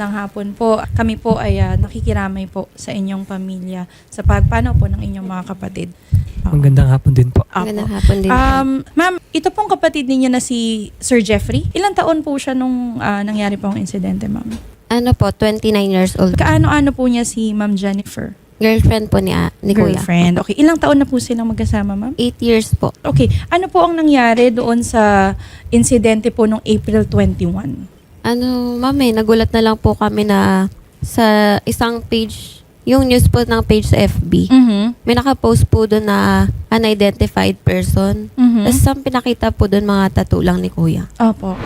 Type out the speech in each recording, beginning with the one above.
magandang hapon po. Kami po ay ah, nakikiramay po sa inyong pamilya sa pagpano po ng inyong mga kapatid. Opo. Magandang hapon din po. Opo. Magandang hapon din. po. Um, ma'am, ito pong kapatid ninyo na si Sir Jeffrey. Ilang taon po siya nung ah, nangyari po ang insidente, ma'am? ano po, 29 years old. Kaano-ano po niya si Ma'am Jennifer? Girlfriend po ni, ah, ni Kuya. Girlfriend. Okay, ilang taon na po silang magkasama, ma'am? 8 years po. Okay, ano po ang nangyari doon sa insidente po nung April 21? Ano, mami, nagulat na lang po kami na sa isang page, yung news po ng page sa FB, Mhm. may nakapost po doon na unidentified person. Mhm. Tapos ang pinakita po doon mga tattoo lang ni Kuya. Opo.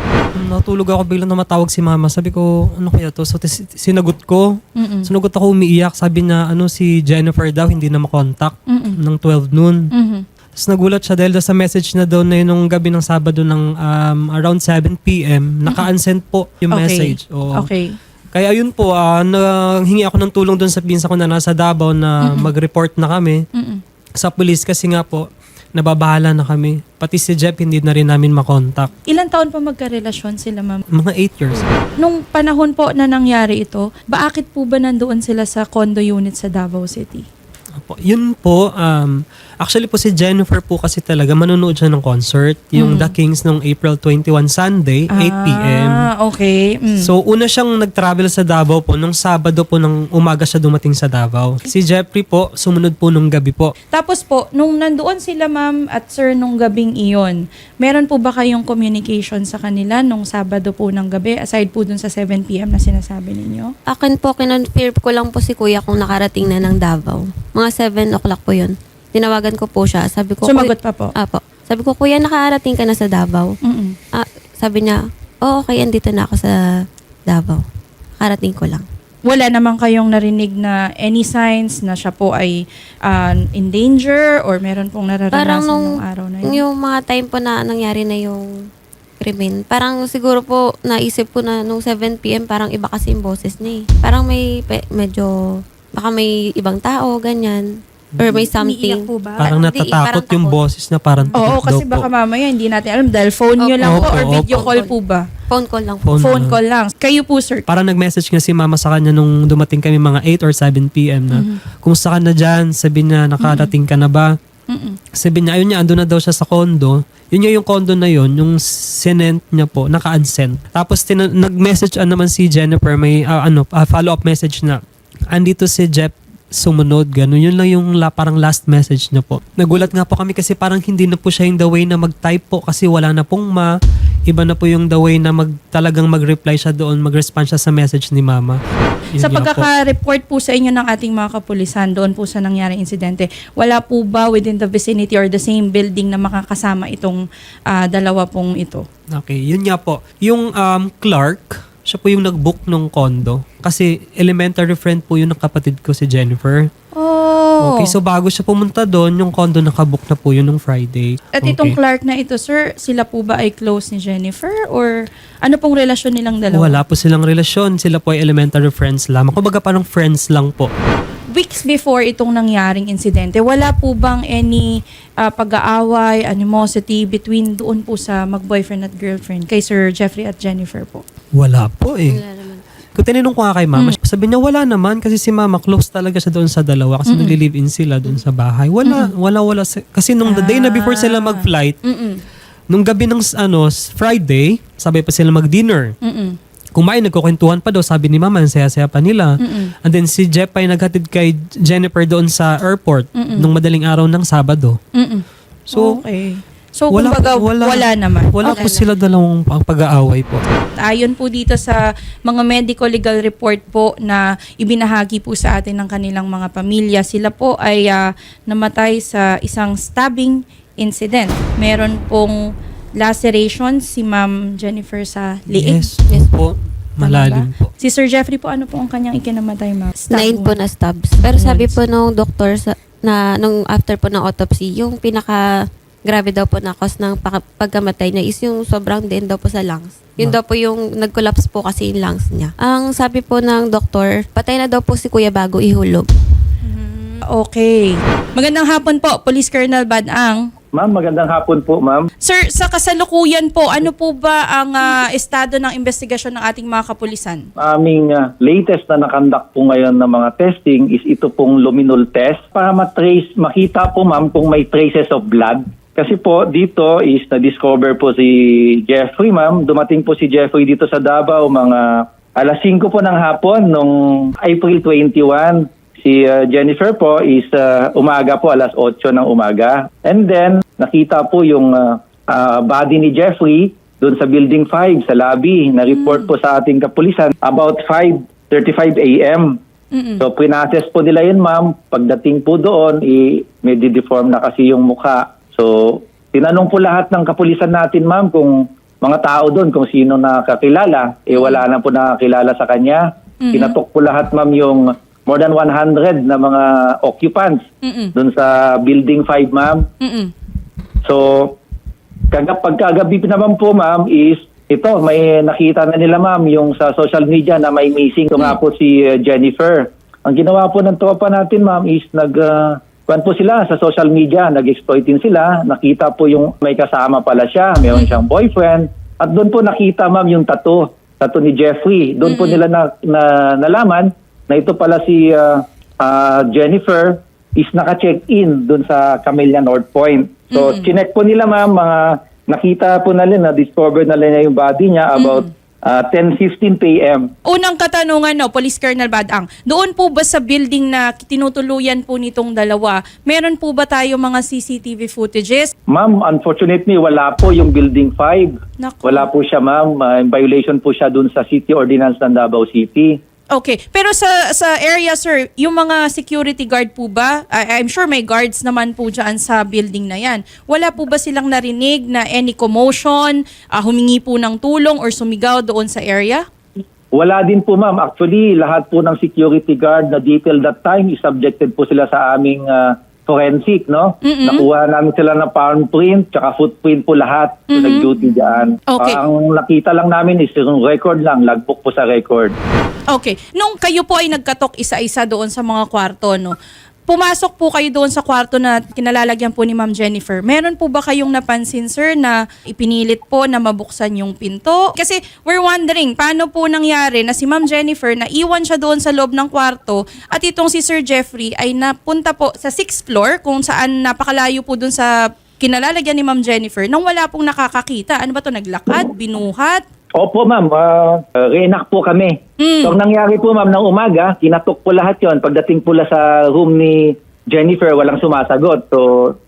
Natulog ako biglang na matawag si mama. Sabi ko, ano kaya to? So, tis- sinagot ko. Mhm. Sinagot ako umiiyak. Sabi na, ano, si Jennifer daw, hindi na makontak Mhm. ng 12 noon. Mhm. Tapos nagulat siya dahil sa message na daw na yun nung gabi ng Sabado ng um, around 7 p.m. Naka-unsend po yung Okay. message. Oo. Okay. Kaya ayun po, ah, nanghingi ako ng tulong doon sa pinsa ko na nasa Davao na Mhm. mag-report na kami Mhm. sa police kasi nga po, nababahala na kami. Pati si Jeff hindi na rin namin makontak. Ilang taon pa magkarelasyon sila, ma'am? Mga 8 years. Nung panahon po na nangyari ito, bakit po ba nandoon sila sa condo unit sa Davao City? Opo. Yun po, um, actually po si Jennifer po kasi talaga manonood siya ng concert, yung Mm. The Kings nung April 21 Sunday, 8 p.m. Ah, okay. Mm. So una siyang nag-travel sa Davao po, nung Sabado po ng umaga siya dumating sa Davao. Si Jeffrey po, sumunod po nung gabi po. Tapos po, nung nandoon sila ma'am at sir nung gabing iyon, meron po ba kayong communication sa kanila nung Sabado po ng gabi aside po dun sa 7pm na sinasabi ninyo? Akin po, kinonfirm ko lang po si Kuya kung nakarating na ng Davao. Mga 7 o'clock po yun. Tinawagan ko po siya. Sabi ko, Sumagot pa po? Apo. Sabi ko, Kuya, nakarating ka na sa Davao. Mm-mm. Ah, sabi niya, oh, okay, andito na ako sa Davao. Karating ko lang. Wala naman kayong narinig na any signs na siya po ay ah, in danger or meron pong nararanasan Parang nung, nung araw na yun? yung mga time po na nangyari na yung krimen, parang siguro po naisip ko na nung 7pm, parang iba kasi yung boses niya eh. Parang may pe- medyo, baka may ibang tao, ganyan. Or may something. Umiiyak po ba? Parang Hindi, natatakot parang yung takot. boses na parang Oo, takot kasi baka po. mamaya hindi natin alam dahil phone nyo lang po Opo, or video opo. call po ba? Phone call lang po. Phone. Phone call lang. Kayo po, sir. Parang nag-message nga si mama sa kanya nung dumating kami mga 8 or 7 p.m. na, Mhm. kumusta ka na dyan? Sabi niya, nakarating ka na ba? Mm-mm. Sabi niya, ayun niya, ando na daw siya sa condo. Yun niya yung condo na yun, yung sinent niya po, naka-unsend. Tapos tina- nag-message ah, naman si Jennifer, may ah, ano, ah, follow-up message na, andito si Jeff sumunod, gano'n. Yun lang yung la, parang last message niya po. Nagulat nga po kami kasi parang hindi na po siya yung the way na mag-type po kasi wala na pong ma. Iba na po yung the way na mag, talagang mag-reply siya doon, mag-respond siya sa message ni mama. Yun Sa lang po. pagkaka-report po sa inyo ng ating mga kapulisan doon po sa nangyaring insidente, wala po ba within the vicinity or the same building na makakasama itong ah, dalawa pong ito? Okay, yun nga po. Yung um, Clark, siya po yung nag-book ng condo. Kasi elementary friend po yun ng kapatid ko si Jennifer. Oh. Okay, so bago siya pumunta doon, yung condo nakabook na po yun nung Friday. At okay. itong Clark na ito, sir, sila po ba ay close ni Jennifer? Or ano pong relasyon nilang dalawa? Wala po silang relasyon. Sila po ay elementary friends lamang. Kumbaga parang friends lang po. Weeks before itong nangyaring insidente, wala po bang any ah, pag-aaway, animosity between doon po sa mag-boyfriend at girlfriend kay Sir Jeffrey at Jennifer po? Wala po eh. Wala naman. Kung tinanong ko nga kay mama, sabi niya wala naman kasi si mama close talaga siya doon sa dalawa kasi Mm-mm. nagli-live-in sila doon sa bahay. Wala, wala, wala. si- Kasi nung the day na before sila Ah. mag-flight, Mm-mm. nung gabi ng ano, Friday, sabay pa sila mag-dinner. Mm-mm. Kumain, nagkukwentuhan pa daw, sabi ni mama, ang saya-saya pa nila. Mm-mm. And then si Jeff ay naghatid kay Jennifer doon sa airport Mm-mm. nung madaling araw ng Sabado. Mm-mm. So, okay. So, wala kumbaga, po- wala, wala- naman. wala Okay. po sila dalawang pag-aaway po. Ayon po dito sa mga medical legal report po na ibinahagi po sa atin ng kanilang mga pamilya, sila po ay ah, namatay sa isang stabbing incident. Meron pong laceration si Ma'am Jennifer sa liig. Yes, Yes. po. Malalim po. Si Sir Jeffrey po, ano po ang kanyang ikinamatay, ma'am? Stab Nine po na stabs. Pero sabi po nung doktor sa, na nung after po ng autopsy, yung pinaka grabe daw po na cause ng pagkamatay niya is yung sobrang din daw po sa lungs. Yun daw po yung nag-collapse po kasi yung lungs niya. Ang sabi po ng doktor, patay na daw po si Kuya bago ihulog. Okay. Magandang hapon po, Police Colonel Badang. Ma'am, magandang hapon po, ma'am. Sir, sa kasalukuyan po, ano po ba ang ah, estado ng investigasyon ng ating mga kapulisan? Aming ah, latest na nakandak po ngayon ng mga testing is ito pong luminol test para matrace, makita po ma'am kung may traces of blood. Kasi po dito is na-discover po si Jeffrey ma'am. Dumating po si Jeffrey dito sa Davao mga alas 5 po ng hapon nung April 21. Si uh, Jennifer po is uh, umaga po, alas 8 ng umaga. And then, nakita po yung uh, uh, body ni Jeffrey doon sa Building 5 sa lobby. Na-report po sa ating kapulisan about 5.35 a.m. So, pinases po nila yun, ma'am. Pagdating po doon, i- may deform na kasi yung mukha. So, tinanong po lahat ng kapulisan natin, ma'am, kung mga tao doon, kung sino nakakilala. Eh, wala na po nakakilala sa kanya. Kinatok po lahat, ma'am, yung more than 100 na mga occupants Mm-mm. doon sa Building 5, ma'am. Mm-mm. So, kaga, pagkagabi naman po, ma'am, is ito, may nakita na nila, ma'am, yung sa social media na may missing. Ito nga po si uh, Jennifer. Ang ginawa po ng tropa natin, ma'am, is nag... Uh, kwan po sila sa social media, nag-exploit din sila. Nakita po yung may kasama pala siya, mayroon siyang boyfriend. At doon po nakita, ma'am, yung tattoo. Tattoo ni Jeffrey. Doon po nila na, na, nalaman na ito pala si uh, uh, Jennifer is naka-check-in doon sa Camellia North Point. So, chinek po nila ma'am, mga nakita po nila, na-discover na nila yung body niya about uh, 10.15 p.m. Unang katanungan, no, Police Colonel Badang, doon po ba sa building na tinutuluyan po nitong dalawa, meron po ba tayo mga CCTV footages? Ma'am, unfortunately, wala po yung Building 5. Naku. Wala po siya, ma'am. Uh, in violation po siya doon sa City Ordinance ng Davao City. Okay. Pero sa sa area, sir, yung mga security guard po ba, I- I'm sure may guards naman po dyan sa building na yan. Wala po ba silang narinig na any commotion, ah, humingi po ng tulong or sumigaw doon sa area? Wala din po ma'am. Actually, lahat po ng security guard na detail that time is subjected po sila sa aming uh, forensic, no? Nakuha namin sila ng palm print, tsaka footprint po lahat. So, nag-duty dyan. Okay. Ah, ang nakita lang namin is yung record lang, logbook po sa record. Okay. Nung kayo po ay nagkatok isa-isa doon sa mga kwarto, no? Pumasok po kayo doon sa kwarto na kinalalagyan po ni Ma'am Jennifer. Meron po ba kayong napansin, sir, na ipinilit po na mabuksan yung pinto? Kasi we're wondering, paano po nangyari na si Ma'am Jennifer na iwan siya doon sa loob ng kwarto at itong si Sir Jeffrey ay napunta po sa sixth floor kung saan napakalayo po doon sa kinalalagyan ni Ma'am Jennifer nang wala pong nakakakita. Ano ba to Naglakad? Binuhat? Opo ma'am, uh, reenact po kami. Mm. So ang nangyari po ma'am ng umaga, kinatok po lahat yon Pagdating po sa room ni Jennifer, walang sumasagot. So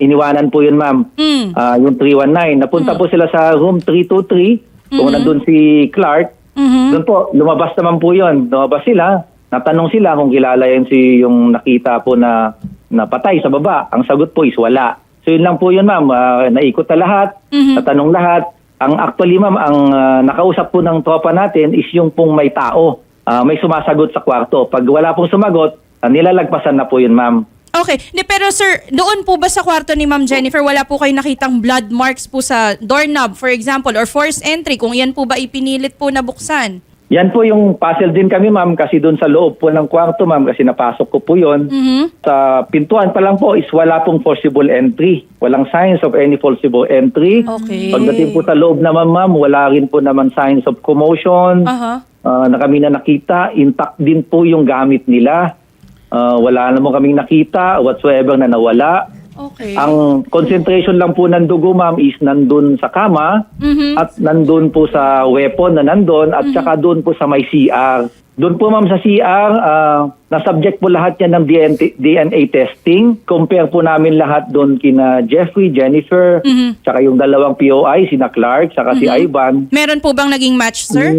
iniwanan po yun ma'am. Mm. Ah, yung 319. Napunta po sila sa room 323 kung nandun si Clark. Mhm. Doon po, lumabas naman po yun. Lumabas sila. Natanong sila kung kilala yun si yung nakita po na napatay sa baba. Ang sagot po is wala. So yun lang po yun ma'am. Ah, naikot na lahat. Mhm. Natanong lahat. Ang actually ma'am, ang ah, nakausap po ng tropa natin is yung pong may tao. Ah, may sumasagot sa kwarto. Pag wala pong sumagot, ah, nilalagpasan na po yun ma'am. Okay. Di, pero sir, doon po ba sa kwarto ni Ma'am Jennifer, wala po kayo nakitang blood marks po sa doorknob, for example, or forced entry, kung yan po ba ipinilit po na buksan? Yan po yung puzzle din kami ma'am kasi doon sa loob po ng kwarto ma'am kasi napasok ko po yun. Mhm. Sa pintuan pa lang po is wala pong forcible entry. Walang signs of any forcible entry. Okay. Pagdating po sa loob naman ma'am, wala rin po naman signs of commotion. Aha. Ah, na kami na nakita, intact din po yung gamit nila. Ah, wala naman kaming nakita whatsoever na nawala. Okay. Ang concentration lang po ng dugo ma'am is nandun sa kama Mhm. at nandun po sa weapon na nandun at saka doon po sa may CR. Doon po ma'am sa CR, ah, na-subject po lahat yan ng DNA testing. Compare po namin lahat doon kina Jeffrey, Jennifer, Mhm. tsaka yung dalawang POI, sina Clark, tsaka si Ivan. Meron po bang naging match, sir?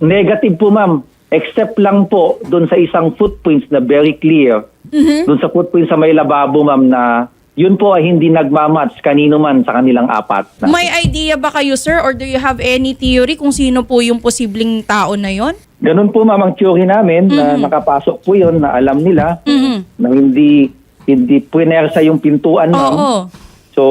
Negative po ma'am. Except lang po doon sa isang footprints na very clear. Mhm. Doon sa footprints sa may lababo ma'am na yun po ay hindi nagmamatch kanino man sa kanilang apat. Na. May idea ba kayo, sir, or do you have any theory kung sino po yung posibleng tao na yon? Ganun po ma'am ang theory namin na nakapasok po yun na alam nila Mhm. na hindi hindi puwersa yung pintuan ma'am. Oo. So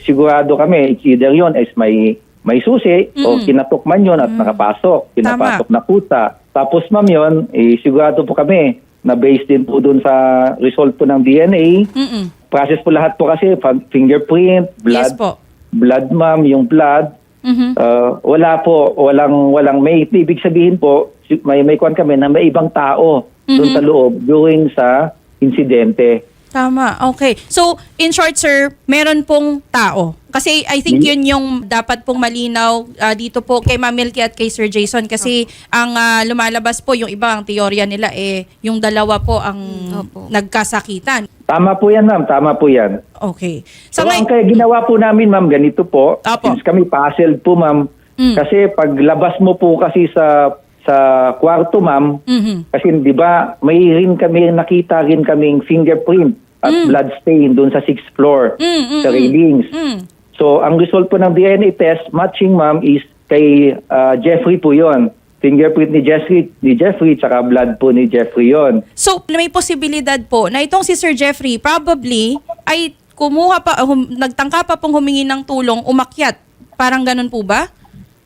sigurado kami either yun is may may susi o kinatok man yun at nakapasok. Pinapasok na puta. Tapos ma'am yun, eh, sigurado po kami na based din po dun sa result po ng DNA, Mhm. Process po lahat po kasi pag fingerprint, blood, Yes po. blood ma'am, yung blood. Mhm. Uh, wala po, walang walang may ibig sabihin po, si- may may kwan kami na may ibang tao doon sa loob during sa insidente. Tama. Okay. So, in short, sir, meron pong tao. Kasi I think yun yung dapat pong malinaw ah, dito po kay Ma'am Milky at kay Sir Jason. Kasi ang ah, lumalabas po, yung iba, ang teorya nila, eh, yung dalawa po ang Opo. nagkasakitan. Tama po yan ma'am, tama po yan. Okay. So, So, ang ngay- kaya ginawa po namin ma'am, ganito po. Apo. Since kami puzzled po ma'am. Mm. Kasi paglabas mo po kasi sa sa kwarto ma'am, Mhm. kasi di ba may rin kami nakita rin kaming fingerprint at blood stain doon sa sixth floor Mm, mm, sa mm. railings. Mm. So ang result po ng DNA test matching ma'am is kay ah, Jeffrey po 'yon. Fingerprint ni Jeffrey, ni Jeffrey tsaka blood po ni Jeffrey 'yon. So, may posibilidad po na itong si Sir Jeffrey probably ay kumuha pa, hum- nagtangka pa pong humingi ng tulong, umakyat. Parang ganun po ba?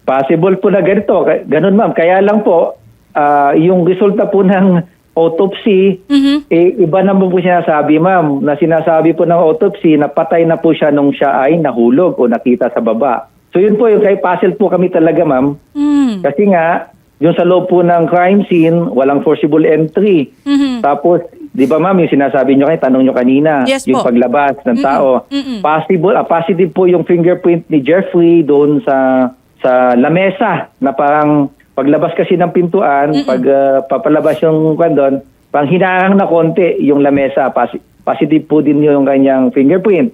Possible po na ganito. Ganun ma'am. Kaya lang po, ah, yung resulta po ng autopsy, Mhm. eh, iba naman po sinasabi ma'am. Na sinasabi po ng autopsy na patay na po siya nung siya ay nahulog o nakita sa baba. So yun po, yung kay puzzle po kami talaga ma'am. Mm. Kasi nga, yung sa loob po ng crime scene, walang forcible entry. Mhm. Tapos, di ba ma'am, yung sinasabi nyo kayo, tanong nyo kanina, Yes yung po. paglabas ng tao. Mm-mm. Possible, ah, positive po yung fingerprint ni Jeffrey doon sa sa lamesa na parang paglabas kasi ng pintuan, pag ah, papalabas yung kwan doon, parang hinahang na konti yung lamesa. Posi- positive po din yung kanyang fingerprint.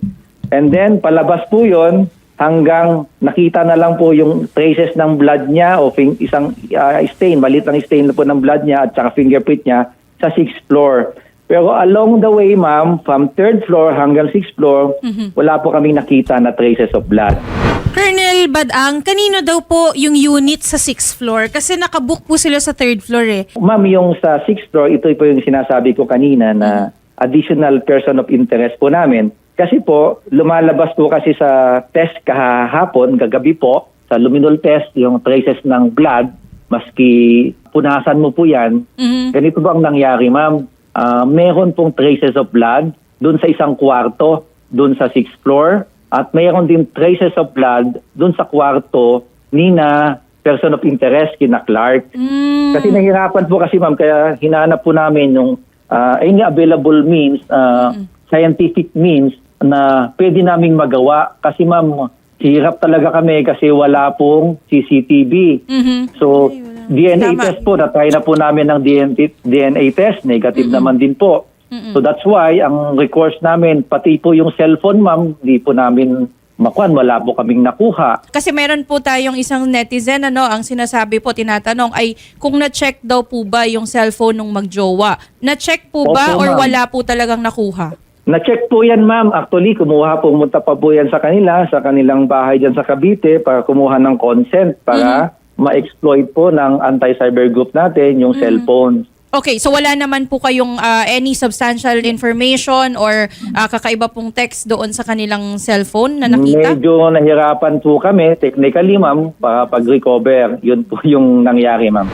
And then, palabas po yon hanggang nakita na lang po yung traces ng blood niya o isang ah, stain, malit lang stain na po ng blood niya at saka fingerprint niya sa sixth floor. Pero along the way, ma'am, from third floor hanggang sixth floor, wala po kaming nakita na traces of blood. Colonel Badang, kanino daw po yung unit sa 6th floor? Kasi nakabook po sila sa 3rd floor eh. Ma'am, yung sa sixth floor, ito po yung sinasabi ko kanina na additional person of interest po namin. Kasi po, lumalabas po kasi sa test kahapon, kagabi po, sa luminol test, yung traces ng blood, maski punasan mo po yan, Mhm. ganito ba ang nangyari, ma'am? Ah, meron pong traces of blood doon sa isang kwarto, doon sa sixth floor, at mayroon din traces of blood doon sa kwarto ni na person of interest, kina Clark. Mm. Kasi nahirapan po kasi ma'am, kaya hinanap po namin yung uh, any available means, uh, scientific means na pwede naming magawa. Kasi ma'am, hirap talaga kami kasi wala pong CCTV. Mhm. So, DNA Tama. test po, na-try na po namin ng DNA, DNA test, negative naman din po. So that's why ang recourse namin, pati po yung cellphone ma'am, di po namin makuan, wala po kaming nakuha. Kasi meron po tayong isang netizen, ano, ang sinasabi po, tinatanong, ay kung na-check daw po ba yung cellphone nung magjowa. Na-check po ba Opo, or ma'am. wala po talagang nakuha? Na-check po yan ma'am. Actually, kumuha, pumunta pa po yan sa kanila, sa kanilang bahay dyan sa Cavite para kumuha ng consent para ma-exploit po ng anti-cyber group natin yung cellphone. Okay, so wala naman po kayong ah, any substantial information or ah, kakaiba pong text doon sa kanilang cellphone na nakita? Medyo nahirapan po kami technically ma'am para pag-recover. Yun po yung nangyari ma'am.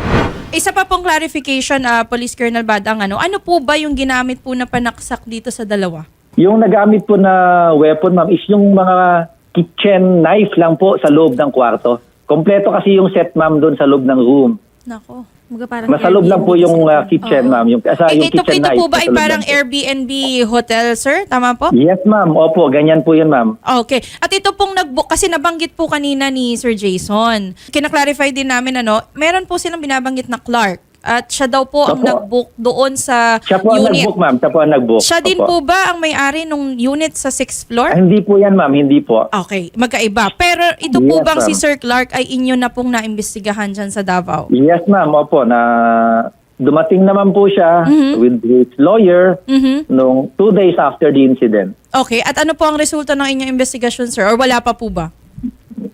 Isa pa pong clarification, ah, Police Colonel Badang, ano, ano po ba yung ginamit po na panaksak dito sa dalawa? Yung nagamit po na weapon ma'am is yung mga kitchen knife lang po sa loob ng kwarto. Kompleto kasi yung set ma'am doon sa loob ng room. Nako. Mga parang Nasa loob lang po yung uh, kitchen ma'am. Yung, asa, Eh, yung ito, kitchen ito knife. po ba ay parang lang po. Airbnb hotel, sir? Tama po? Yes ma'am. Opo, ganyan po yun ma'am. Okay. At ito pong nag-book, kasi nabanggit po kanina ni Sir Jason. Kinaklarify din namin, ano, meron po silang binabanggit na Clark. At siya daw po ang Opo. nag-book doon sa Siya po ang unit. nag-book, ma'am. Siya po ang nag-book. Siya din Opo. po ba ang may-ari nung unit sa 6th Ah, floor? hindi po yan, ma'am. Hindi po. Okay, magkaiba. Pero ito po Yes, bang si ma'am. Sir Clark ay inyo na pong naimbestigahan dyan sa Davao? Yes, ma'am. Opo, na dumating naman po siya Mhm. with his lawyer Mhm. nung two days after the incident. Okay, at ano po ang resulta ng inyong investigasyon, sir? Or wala pa po ba?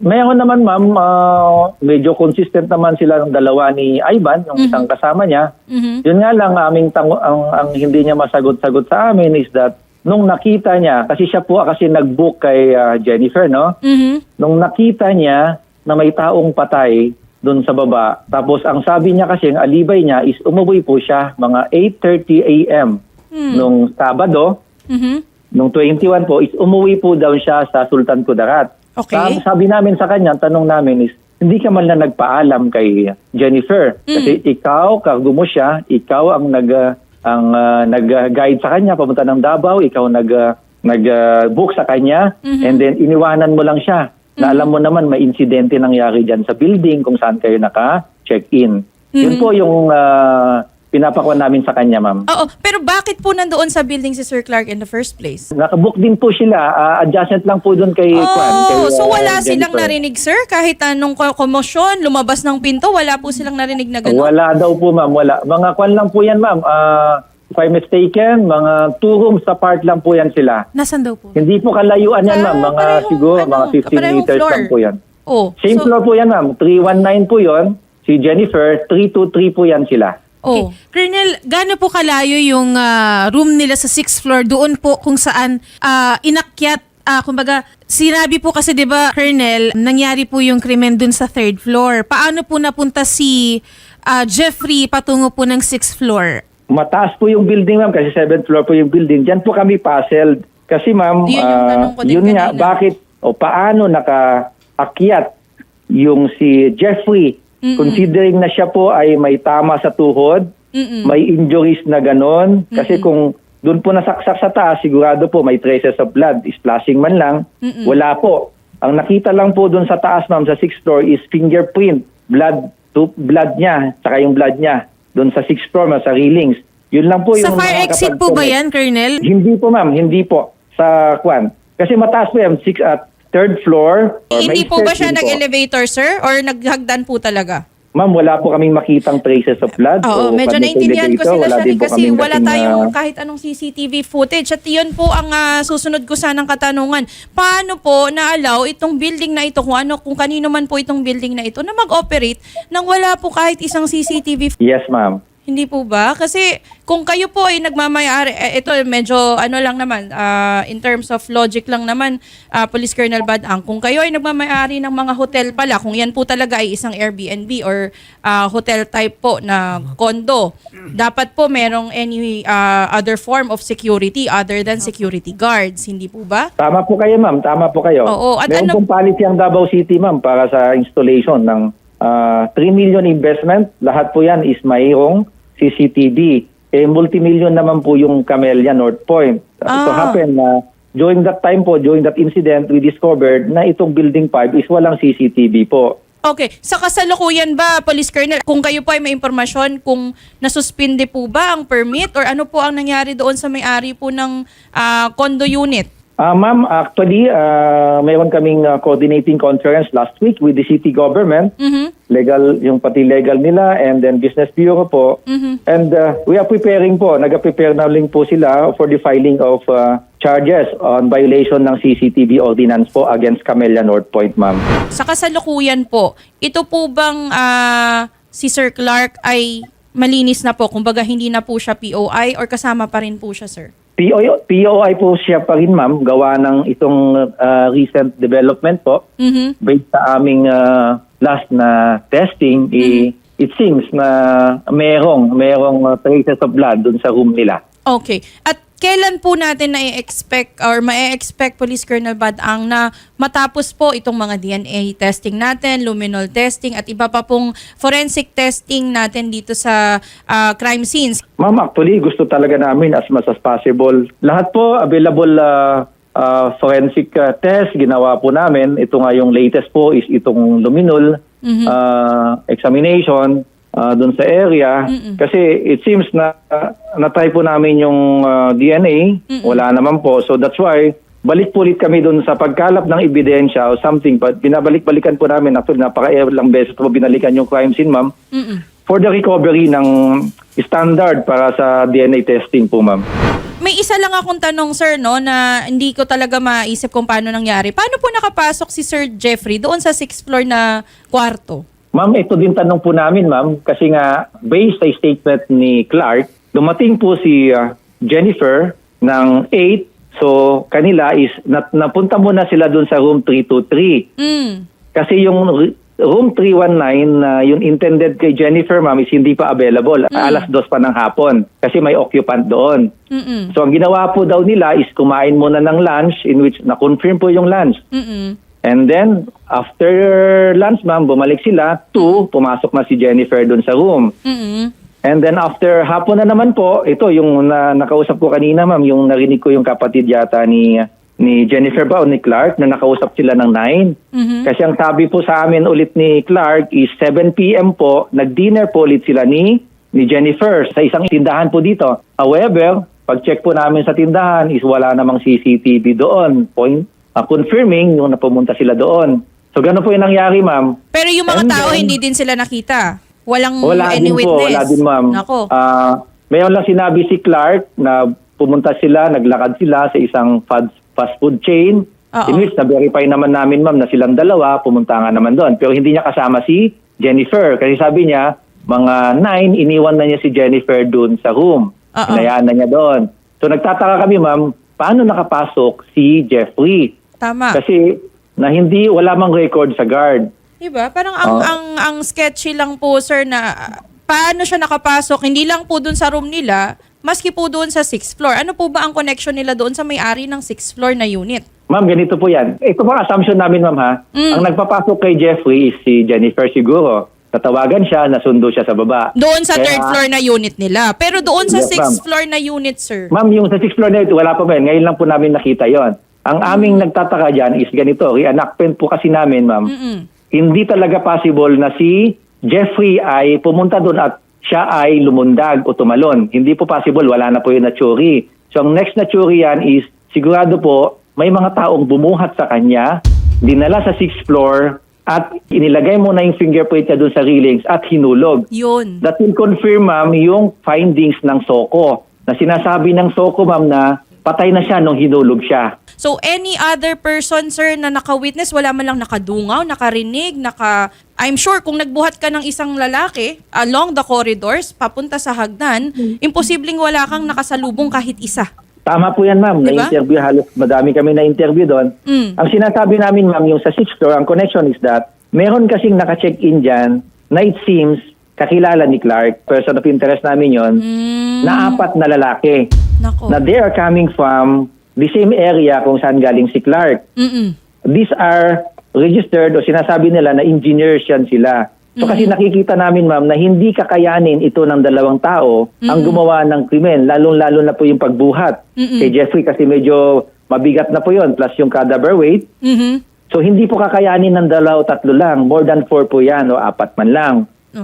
Mayroon naman, ma'am, ah, medyo consistent naman sila ng dalawa ni Ivan, yung isang kasama niya. Mhm. Yun nga lang, aming tango, ang, ang hindi niya masagot-sagot sa amin is that nung nakita niya, kasi siya po kasi nag-book kay ah, Jennifer, no? Mhm. nung nakita niya na may taong patay doon sa baba, tapos ang sabi niya kasi, ang alibay niya is umuwi po siya mga 8.30 a.m. Hmm. nung Sabado. Mhm. nung 21 po, is umuwi po daw siya sa Sultan Kudarat. Okay. Sabi, sabi namin sa kanya, tanong namin is, hindi ka man lang nagpaalam kay Jennifer. Kasi ikaw, kargo mo siya, ikaw ang nag ah, ang ah, nag-guide sa kanya papunta ng Davao, ikaw nag ah, nag-book sa kanya and then iniwanan mo lang siya. Na alam mo naman may insidente nangyari diyan sa building kung saan kayo naka-check-in. Yun po yung ah, pinapakuan namin sa kanya, ma'am. Oo, pero bakit po nandoon sa building si Sir Clark in the first place? Nakabook din po sila. ah, adjacent lang po doon kay Kwan. kay, Oh, so ah, wala silang Jennifer. narinig, sir? Kahit anong ko- komosyon, lumabas ng pinto, wala po silang narinig na gano'n? Wala daw po ma'am, wala. Mga kwan lang po yan ma'am. Ah, if I'm mistaken, mga two rooms apart lang po yan sila. Nasaan daw po? Hindi po kalayuan yan ma'am, Ah, mga parehong, siguro ano, mga 15 parehong meters floor. lang po yan. Oh, Same so- floor po yan ma'am, 319 po yon. Si Jennifer, 323 po yan sila. Oh. Colonel, gaano po kalayo yung ah, room nila sa 6th floor doon po kung saan ah, inakyat ah, kumbaga sinabi po kasi 'di ba Colonel, nangyari po yung krimen doon sa 3rd floor. Paano po napunta si ah, Jeffrey patungo po ng 6th floor? Mataas po yung building ma'am kasi 7th floor po yung building. Diyan po kami puzzled. Kasi ma'am, Yun yung ah, tanong ko din yun nga, kanina. bakit o paano nakaakyat yung si Jeffrey considering na siya po ay may tama sa tuhod, Mm-mm. may injuries na ganon. Kasi kung doon po nasaksak sa taas, sigurado po may traces of blood, splashing man lang. Wala po. Ang nakita lang po doon sa taas ma'am sa 6th floor is fingerprint, blood to blood niya, saka yung blood niya doon sa 6th floor, ma'am, sa railings. Yun lang po Sa yung fire exit po ba yan, Colonel? Hindi po ma'am, hindi po sa kwan. Kasi mataas po yan, six at third floor. or Hindi may po ba siya po. nag-elevator, sir? Or naghagdan po talaga? Ma'am, wala po kaming makitang traces of blood. Oo, o medyo pag naintindihan ko elevator, sila siya din po kasi kaming wala kasing, tayong ah, kahit anong CCTV footage. At yun po ang ah, susunod ko sanang katanungan. Paano po na-allow itong building na ito, kung ano, kung kanino man po itong building na ito, na mag-operate nang wala po kahit isang CCTV Yes, ma'am. Hindi po ba? Kasi kung kayo po ay nagmamayari, eh, ito medyo ano lang naman, ah, in terms of logic lang naman, ah, Police Colonel Badang, kung kayo ay nagmamayari ng mga hotel pala, kung yan po talaga ay isang Airbnb or ah, hotel type po na condo, dapat po merong any ah, other form of security other than security guards. Hindi po ba? Tama po kayo, ma'am. Tama po kayo. Oo, at Meron ano- pong policy ang Davao City, ma'am, para sa installation ng ah, 3 million investment. Lahat po yan is mayroong CCTV. Eh, multimillion naman po yung Camellia North Point. Ah. Ito happened na during that time po, during that incident, we discovered na itong building 5 is walang CCTV po. Okay. Sa kasalukuyan ba, Police Colonel, kung kayo po ay may impormasyon kung nasuspinde po ba ang permit or ano po ang nangyari doon sa may-ari po ng ah, condo unit? Ah, ma'am, actually, ah, mayroon kaming ah, coordinating conference last week with the city government. Mhm. Legal, yung pati legal nila and then business bureau po. And ah, we are preparing po, nag-prepare na rin po sila for the filing of ah, charges on violation ng CCTV ordinance po against Camellia North Point, ma'am. Sa kasalukuyan po, ito po bang ah, si Sir Clark ay malinis na po? Kumbaga hindi na po siya POI or kasama pa rin po siya, sir? POI, POI po siya pa rin, ma'am, gawa ng itong ah, recent development po. Mhm. based sa aming uh, last na testing, i- it seems na merong, merong uh, traces of blood dun sa room nila. Okay. At kailan po natin na-expect or ma-expect Police Colonel Badang na matapos po itong mga DNA testing natin, luminol testing at iba pa pong forensic testing natin dito sa ah, crime scenes? Ma'am, actually, gusto talaga namin as much as possible. Lahat po available uh, uh, forensic uh, test, ginawa po namin. Ito nga yung latest po is itong luminol uh, examination uh, dun sa area. Kasi it seems na uh, na-try po namin yung uh, DNA. Wala naman po. So that's why balik po ulit kami dun sa pagkalap ng ebidensya o something. But binabalik-balikan po namin. Actually, napaka-ilang beses po binalikan yung crime scene, ma'am. Mm-mm. For the recovery ng standard para sa DNA testing po, ma'am. May isa lang akong tanong, sir, no, na hindi ko talaga maisip kung paano nangyari. Paano po nakapasok si Sir Jeffrey doon sa sixth floor na kwarto? Ma'am, ito din tanong po namin, ma'am, kasi nga based sa statement ni Clark, dumating po si uh, Jennifer ng 8. So, kanila is nat- napunta muna sila doon sa room 323. Mm. Kasi yung room 319 na yung intended kay Jennifer ma'am is hindi pa available. Alas dos pa ng hapon kasi may occupant doon. Mm-mm. So ang ginawa po daw nila is kumain muna ng lunch in which na-confirm po yung lunch. Mm-mm. And then after lunch ma'am, bumalik sila. Two, pumasok na si Jennifer doon sa room. Mm-mm. And then after hapon na naman po, ito yung na, nakausap ko kanina ma'am, yung narinig ko yung kapatid yata ni ni Jennifer ba o ni Clark na nakausap sila ng 9. Mhm. Kasi ang sabi po sa amin ulit ni Clark is 7 p.m. po, nag-dinner po ulit sila ni ni Jennifer sa isang tindahan po dito. However, pag-check po namin sa tindahan is wala namang CCTV doon. Point ah, confirming yung napumunta sila doon. So ganun po yung nangyari, ma'am. Pero yung mga And tao, then- hindi din sila nakita. Walang Wala any din po, witness. wala din ma'am. Nako. Ah, mayroon lang sinabi si Clark na pumunta sila, naglakad sila sa isang fast, fast food chain. Oo. In which na-verify naman namin ma'am na silang dalawa, pumunta nga naman doon. Pero hindi niya kasama si Jennifer. Kasi sabi niya, mga nine, iniwan na niya si Jennifer doon sa room. Oo. Hinayaan na niya doon. So nagtataka kami ma'am, paano nakapasok si Jeffrey? Tama. Kasi na hindi, wala mang record sa guard. Diba? Parang ang, Oh. ang, ang sketchy lang po, sir, na paano siya nakapasok, hindi lang po dun sa room nila, maski po doon sa 6th floor. Ano po ba ang connection nila doon sa may-ari ng 6th floor na unit? Ma'am, ganito po yan. Ito po ang assumption namin, ma'am, ha? Mm. Ang nagpapasok kay Jeffrey is si Jennifer siguro. Tatawagan siya, nasundo siya sa baba. Doon sa Kaya- third floor na unit nila. Pero doon sa Yes, 6th ma'am. floor na unit, sir. Ma'am, yung sa 6th floor na ito, wala pa ba yan? Ngayon lang po namin nakita yon. Ang aming nagtataka dyan is ganito. Reenactment po kasi namin, ma'am. Mm-mm. Hindi talaga possible na si Jeffrey ay pumunta doon at siya ay lumundag o tumalon. Hindi po possible. Wala na po yung natsuri. So ang next natsuri yan is sigurado po may mga taong bumuhat sa kanya, dinala sa 6th floor at inilagay mo na yung fingerprint niya doon sa railings at hinulog. Yun. That will confirm, ma'am, yung findings ng SOCO. Na sinasabi ng SOCO, ma'am, na patay na siya nung hinulog siya. So, any other person, sir, na naka-witness, wala man lang nakadungaw, nakarinig, naka... I'm sure kung nagbuhat ka ng isang lalaki along the corridors, papunta sa hagdan, imposibleng wala kang nakasalubong kahit isa. Tama po yan, ma'am. Diba? Na-interview, halos madami kami na-interview doon. Mm. Ang sinasabi namin, ma'am, yung sa 6th floor, ang connection is that meron kasing naka-check-in dyan na it seems kakilala ni Clark, person of interest namin yon Mm. na apat na lalaki. Nako. Na they are coming from the same area kung saan galing si Clark. Mm-mm. these are registered o sinasabi nila na engineers yan sila. So kasi nakikita namin ma'am na hindi kakayanin ito ng dalawang tao ang gumawa ng krimen, lalong-lalo na po yung pagbuhat Mm-mm. kay Jeffrey kasi medyo mabigat na po yon plus yung cadaver weight. Mhm. So hindi po kakayanin ng dalaw tatlo lang, more than four po yan o apat man lang.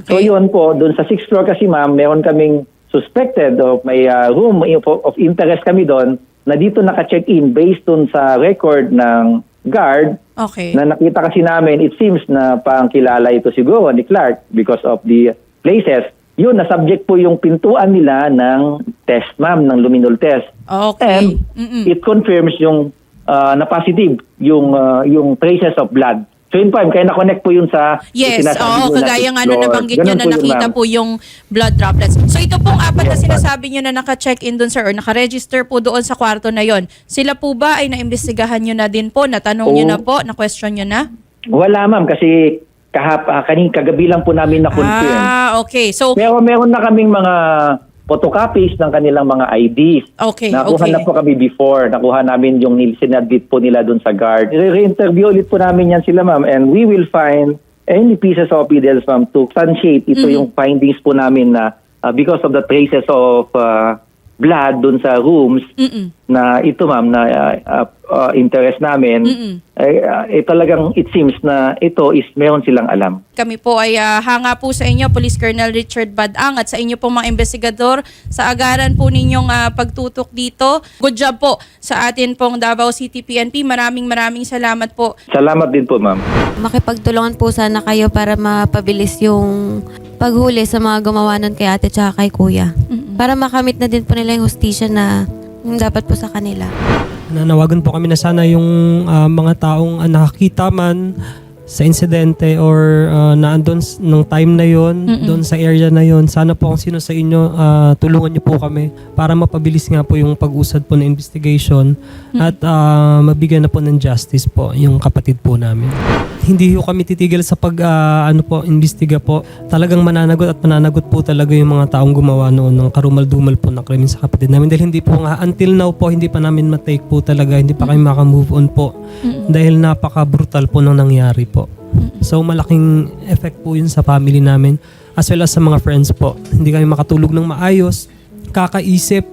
So Okay. yun po, doon sa sixth floor kasi ma'am, meron kaming suspected o may uh, room of interest kami doon na dito naka-check-in based dun sa record ng guard Okay. na nakita kasi namin, it seems na pangkilala ito siguro ni Clark because of the places. Yun, na-subject po yung pintuan nila ng test, ma'am, ng luminol test. Okay. And Mm-mm. it confirms yung uh, na positive, yung, uh, yung traces of blood. Yun po, kaya na-connect po yun sa Yes, oo, kagaya nga na nabanggit nyo na nakita po yung blood droplets. So ito pong apat na sinasabi nyo na naka-check-in dun sir or naka-register po doon sa kwarto na yon. Sila po ba ay naimbestigahan nyo na din po, natanong nyo na po, na-question nyo na? Wala ma'am, kasi kahap, uh, kaning kagabi lang po namin na-confirm. Ah, okay. So, Pero meron na kaming mga photocopies ng kanilang mga IDs. okay, Nakuha okay. na po kami before. Nakuha namin yung sinadbit po nila dun sa guard. Re-interview ulit po namin yan sila, ma'am. And we will find any pieces of evidence, ma'am, to substantiate ito Mm-hmm. yung findings po namin na uh, because of the traces of uh, blood dun sa rooms Mm-mm. Na ito, ma'am, na uh, uh, uh, interest namin, Mm-mm. eh, uh, eh, talagang it seems na ito is meron silang alam. Kami po ay ah, hanga po sa inyo, Police Colonel Richard Badang at sa inyo pong mga investigador sa agaran po ninyong ah, pagtutok dito. Good job po sa atin pong Davao City PNP. Maraming maraming salamat po. Salamat din po, ma'am. Makipagtulungan po sana kayo para mapabilis yung paghuli sa mga gumawa nun kay ate tsaka kay kuya. Para makamit na din po nila yung hustisya na yung dapat po sa kanila. Nanawagan po kami na sana yung ah, mga taong ah, nakakita man sa insidente or uh, naandun s- nung time na yon doon sa area na yon sana po kung sino sa inyo ah, tulungan niyo po kami para mapabilis nga po yung pag-usad po ng investigation at ah, mabigyan na po ng justice po yung kapatid po namin. Hindi ho kami titigil sa pag ah, ano po, imbestiga po. Talagang mananagot at mananagot po talaga yung mga taong gumawa noon ng karumal-dumal po na krimen sa kapatid namin. Dahil hindi po nga, until now po, hindi pa namin matake po talaga. Hindi pa kami makamove on po. Dahil napaka-brutal po nang nangyari po. So malaking effect po yun sa family namin as well as sa mga friends po. Hindi kami makatulog ng maayos, kakaisip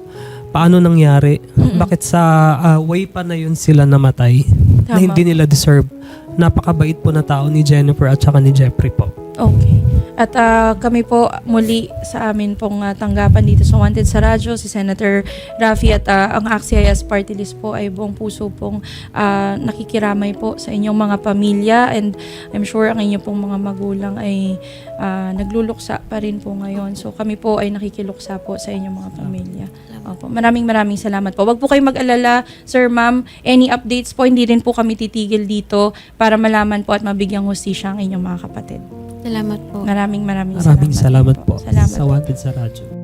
paano nangyari, bakit sa ah, way pa na yun sila namatay na Tama. hindi nila deserve. Napakabait po na tao ni Jennifer at saka ni Jeffrey po. Okay. At ah, kami po muli sa amin pong ah, tanggapan dito sa Wanted sa Radyo, si Senator Rafi at ah, ang AXIS Party List po ay buong puso pong ah, nakikiramay po sa inyong mga pamilya and I'm sure ang inyong pong mga magulang ay ah, nagluluksa pa rin po ngayon. So kami po ay nakikiluksa po sa inyong mga pamilya. Opo. Maraming maraming salamat po. Wag po kayong mag-alala, Sir Ma'am. Any updates po, hindi rin po kami titigil dito para malaman po at mabigyang hustisya ang inyong mga kapatid. Salamat po. Maraming maraming, Maraming salamat po Salamat. sa Wanted sa Radyo.